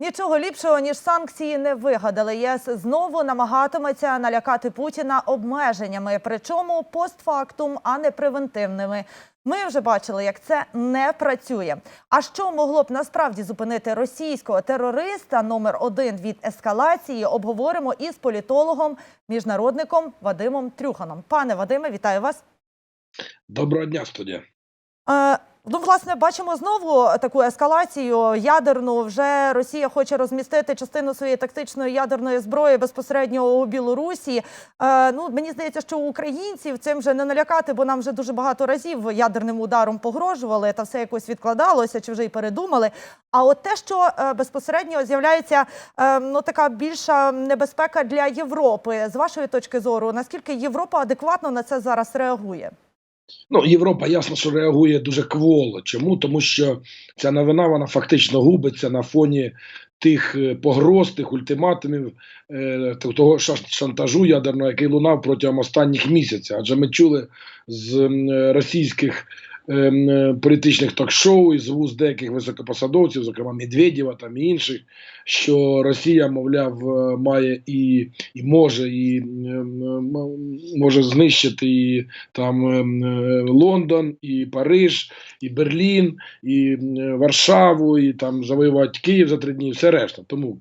Нічого ліпшого ніж санкції не вигадали. ЄС знову намагатиметься налякати Путіна обмеженнями, причому постфактум, а не превентивними. Ми вже бачили, як це не працює. А що могло б насправді зупинити російського терориста номер один від ескалації? Обговоримо із політологом, міжнародником Вадимом Трюханом. Пане Вадиме, вітаю вас. Доброго дня, студія. Ну, власне, бачимо знову таку ескалацію ядерну. Вже Росія хоче розмістити частину своєї тактичної ядерної зброї безпосередньо у Білорусі. Е, ну, мені здається, що українців цим вже не налякати, бо нам вже дуже багато разів ядерним ударом погрожували, та все якось відкладалося, чи вже й передумали. А от те, що е, безпосередньо з'являється е, ну така більша небезпека для Європи, з вашої точки зору, наскільки Європа адекватно на це зараз реагує? Ну, Європа ясно, що реагує дуже кволо. Чому? Тому що ця новина вона фактично губиться на фоні тих е, погроз, тих ультиматумів, е, того шантажу ядерного, який лунав протягом останніх місяців. Адже ми чули з е, російських політичних ток-шоу і з вуз деяких високопосадовців, зокрема Медведєва там і інших, що Росія, мовляв, е, має і, і може, і ем, ем, може знищити і там ем, е, Лондон, і Париж, і Берлін, і Варшаву, і там завоювати Київ за три дні, все решта. Тому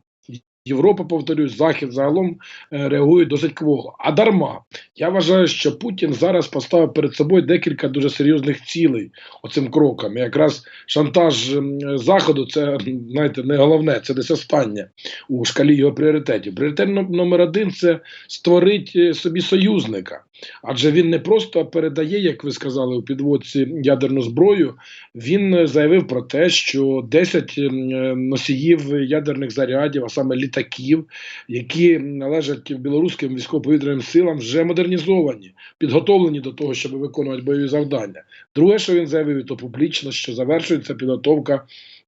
Європа, повторюсь, Захід загалом е, реагує досить кволо. А дарма. Я вважаю, що Путін зараз поставив перед собою декілька дуже серйозних цілей оцим кроком. Якраз шантаж ем, Заходу це знаєте, не головне, це десь останнє у шкалі його пріоритетів. Пріоритет номер один це створити собі союзника. Адже він не просто передає, як ви сказали, у підводці ядерну зброю. Він е, заявив про те, що 10 ем, е, носіїв ядерних зарядів, а саме літаків, які належать білоруським військово-повітряним силам, вже модернізовані, підготовлені до того, щоб виконувати бойові завдання. Друге, що він заявив, і то публічно, що завершується підготовка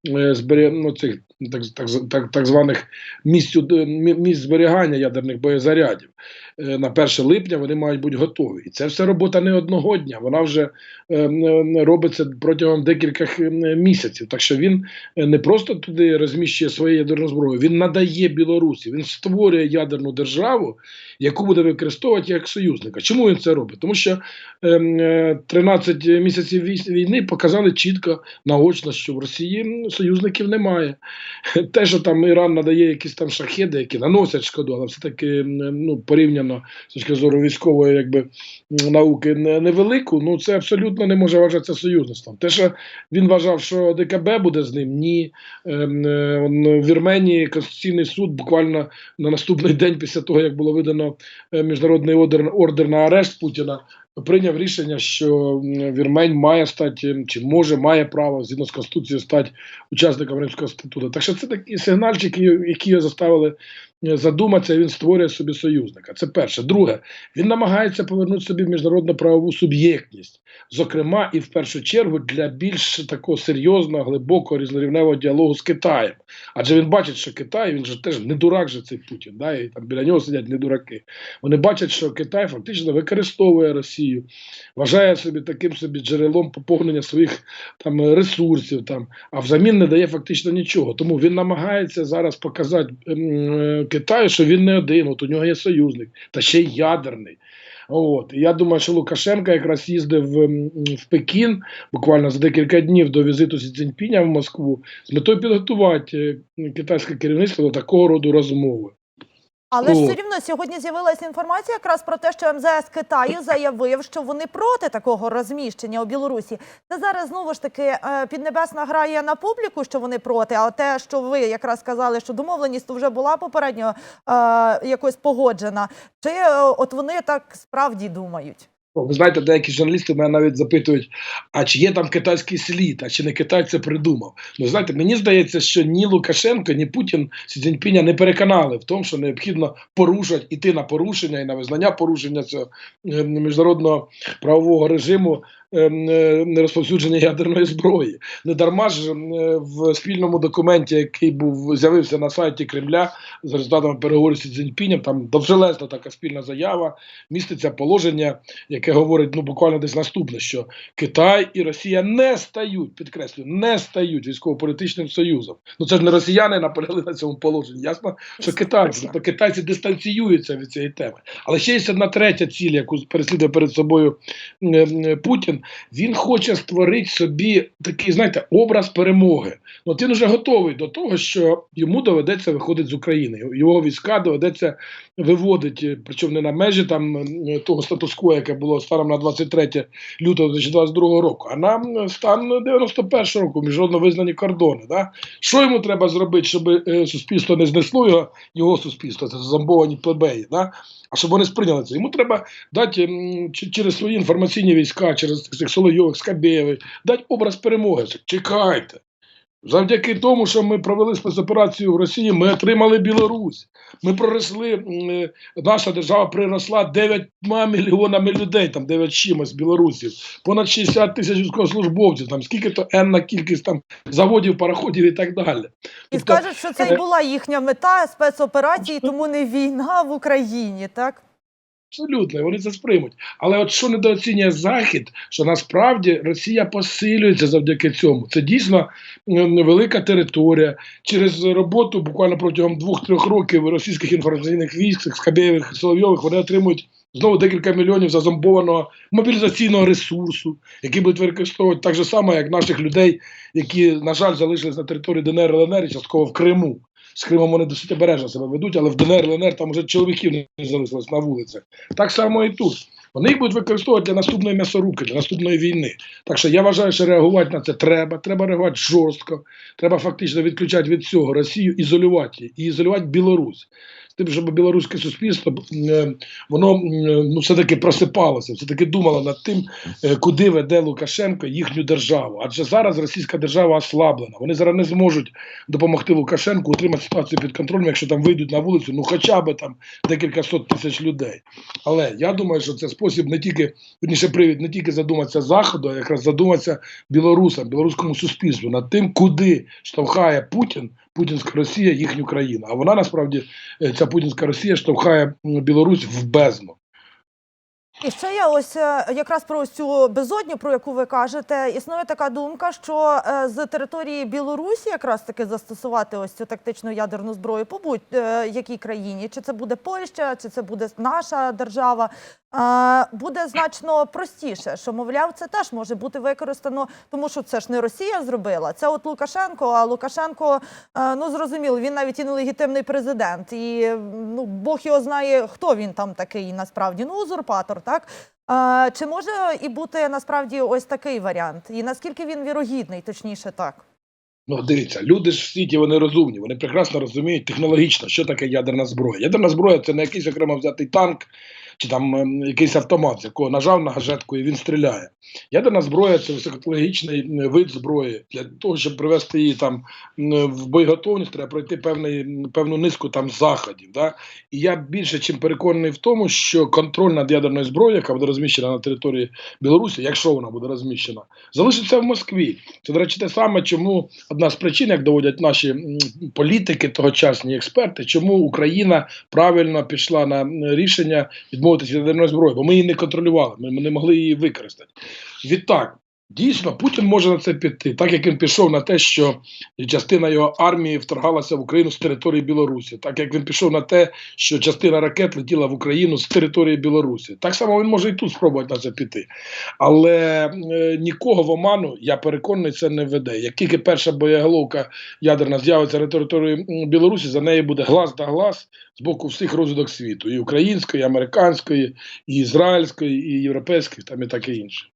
е, ну, цих так, так, так, так званих місць, місць зберігання ядерних боєзарядів. Е, На 1 липня вони мають бути готові. І це все робота не одного дня. Вона вже е, е, робиться протягом декількох місяців. Так що він не просто туди розміщує своє ядерну зброю, він надає Білорусі, він створює ядерну державу, яку буде використовувати як союзника. Чому він це робить? Тому що ем, е, 13 місяців війни показали чітко наочно, що в Росії союзників немає. Те, що там Іран надає якісь там шахеди, які наносять шкоду, але все-таки ну, порівняно з точки зору військової якби, науки невелику, ну це абсолютно не може вважатися союзництвом. Те, що він вважав, що ДКБ буде з ним, ні. Ем, е, В Вірменії Конституційний суд буквально на наступний день після того, як було видано е, міжнародний ордер, ордер на арешт Путіна, прийняв рішення, що Вірмень має стати чи може має право згідно з Конституцією стати учасником Римського статуту. Так що це такі сигнальчики, які заставили задуматися, він створює собі союзника. Це перше. Друге, він намагається повернути собі міжнародну правову суб'єктність, зокрема і в першу чергу для більш такого серйозного, глибокого різнорівневого діалогу з Китаєм. Адже він бачить, що Китай, він же теж не дурак же цей Путін, да, і там біля нього сидять не дураки. Вони бачать, що Китай фактично використовує Росію, вважає собі таким собі джерелом поповнення своїх там ресурсів, там, а взамін не дає фактично нічого. Тому він намагається зараз показати е, Китаю, що він не один, от у нього є союзник, та ще й ядерний. От я думаю, що Лукашенко якраз їздив в, в Пекін буквально за декілька днів до візиту Сі Цзіньпіня в Москву з метою підготувати е, китайське керівництво до такого роду розмови. Але ж все рівно сьогодні з'явилася інформація якраз про те, що МЗС Китаю заявив, що вони проти такого розміщення у Білорусі. Це зараз знову ж таки е, піднебесна грає на публіку, що вони проти. А те, що ви якраз сказали, що домовленість то вже була попередньо е, якось погоджена. Чи е, от вони так справді думають? Ви знаєте, деякі журналісти мене навіть запитують, а чи є там китайський слід, а чи не Китай це придумав. Ну знаєте, мені здається, що ні Лукашенко, ні Путін Сі Цзіньпіня не переконали в тому, що необхідно порушувати, іти на порушення і на визнання порушення цього е, міжнародного правового режиму розповсюдження ядерної зброї. Не дарма ж ем, е, в спільному документі, який був з'явився на сайті Кремля за результатами переговорів з Цзіньпінем, там довжелезна така спільна заява, міститься положення, яке говорить ну буквально десь наступне, що Китай і Росія не стають, підкреслюю, не стають військово-політичним союзом. Ну це ж не росіяни наполягли на цьому положенні. Ясно, що китайці, тобто китайці дистанціюються від цієї теми. Але ще є одна третя ціль, яку переслідує перед собою м, м, Він хоче створити собі такий, знаєте, образ перемоги. От він вже готовий до того, що йому доведеться виходити з України. Його війська доведеться виводити, причому не на межі там того статус-кво, яке було станом на 23 лютого 2022 року, а на стан 91 року, міжнародно визнані кордони. Да? Що йому треба зробити, щоб е, суспільство не знесло його, його суспільство, це зомбовані плебеї, да? а щоб вони сприйняли це. Йому треба дати через свої інформаційні війська, через цих Соловйових, Скабєєвих, дати образ перемоги. Чекайте. Завдяки тому, що ми провели спецоперацію в Росії, ми отримали Білорусь. Ми проросли, е, наша держава приросла 9 мільйонами людей, там 9 чимось білорусів, понад 60 тисяч військовослужбовців, там скільки то енна кількість там заводів, пароходів і так далі. І Тобто, скажуть, що це і була їхня мета спецоперації, тому не війна в Україні, так? Абсолютно, вони це сприймуть. Але от що недооцінює Захід, що насправді Росія посилюється завдяки цьому. Це дійсно велика територія. Через роботу буквально протягом двох-трьох років російських інформаційних військ, Скабєєвих, Соловйових, вони отримують знову декілька мільйонів зазомбованого мобілізаційного ресурсу, який будуть використовувати так же само, як наших людей, які, на жаль, залишились на території ДНР ЛНР і частково в Криму. З Кримом вони досить обережно себе ведуть, але в ДНР, ЛНР там вже чоловіків не залишилось на вулицях. Так само і тут. Вони їх будуть використовувати для наступної м'ясорубки, для наступної війни. Так що я вважаю, що реагувати на це треба. Треба реагувати жорстко. Треба фактично відключати від цього Росію, ізолювати її і ізолювати Білорусь. З тим, щоб білоруське суспільство е, воно ну, все-таки просипалося, все-таки думало над тим, е, куди веде Лукашенко їхню державу. Адже зараз російська держава ослаблена. Вони зараз не зможуть допомогти Лукашенку утримати ситуацію під контролем, якщо там вийдуть на вулицю, ну хоча б там декілька сот тисяч людей. Але я думаю, що це спосіб не тільки верніше привід не тільки задуматися заходу, а якраз задуматися білорусам, білоруському суспільству над тим, куди штовхає Путін, Путінська Росія, їхню країну. А вона насправді е, ця Путінська Росія штовхає Білорусь в бездну. І ще я ось е, якраз про ось цю безодню, про яку ви кажете, існує така думка, що е, з території Білорусі якраз таки застосувати ось цю тактичну ядерну зброю по будь-якій країні, чи це буде Польща, чи це буде наша держава, е, буде значно простіше. Що мовляв, це теж може бути використано, тому що це ж не Росія зробила, це от Лукашенко. А Лукашенко, е, ну зрозуміло, він навіть і нелегітимний президент, і ну Бог його знає, хто він там такий насправді. Ну узурпатор, так. А, Чи може і бути насправді ось такий варіант? І наскільки він вірогідний, точніше так? Ну, дивіться, люди ж в світі вони розумні, вони прекрасно розуміють технологічно, що таке ядерна зброя. Ядерна зброя це не якийсь окремо взятий танк чи там ем, якийсь автомат, з якого нажав на гажетку і він стріляє. Ядерна зброя це високотехнологічний вид зброї. Для того, щоб привести її там в боєготовність, треба пройти певний, певну низку там заходів. Да? І я більше чим переконаний в тому, що контроль над ядерною зброєю, яка буде розміщена на території Білорусі, якщо вона буде розміщена, залишиться в Москві. Це, до речі, те саме, чому одна з причин, як доводять наші політики, тогочасні експерти, чому Україна правильно пішла на рішення відмовитися від ядерної зброї, бо ми її не контролювали, ми не могли її використати. Відтак. Дійсно, Путін може на це піти, так як він пішов на те, що частина його армії вторгалася в Україну з території Білорусі, так як він пішов на те, що частина ракет летіла в Україну з території Білорусі. Так само він може і тут спробувати на це піти. Але е, нікого в оману, я переконаний, це не веде. Як тільки перша боєголовка ядерна з'явиться на території Білорусі, за неї буде глаз да глаз з боку всіх розвиток світу: і української, і американської, і ізраїльської, і європейської, там і таке інше.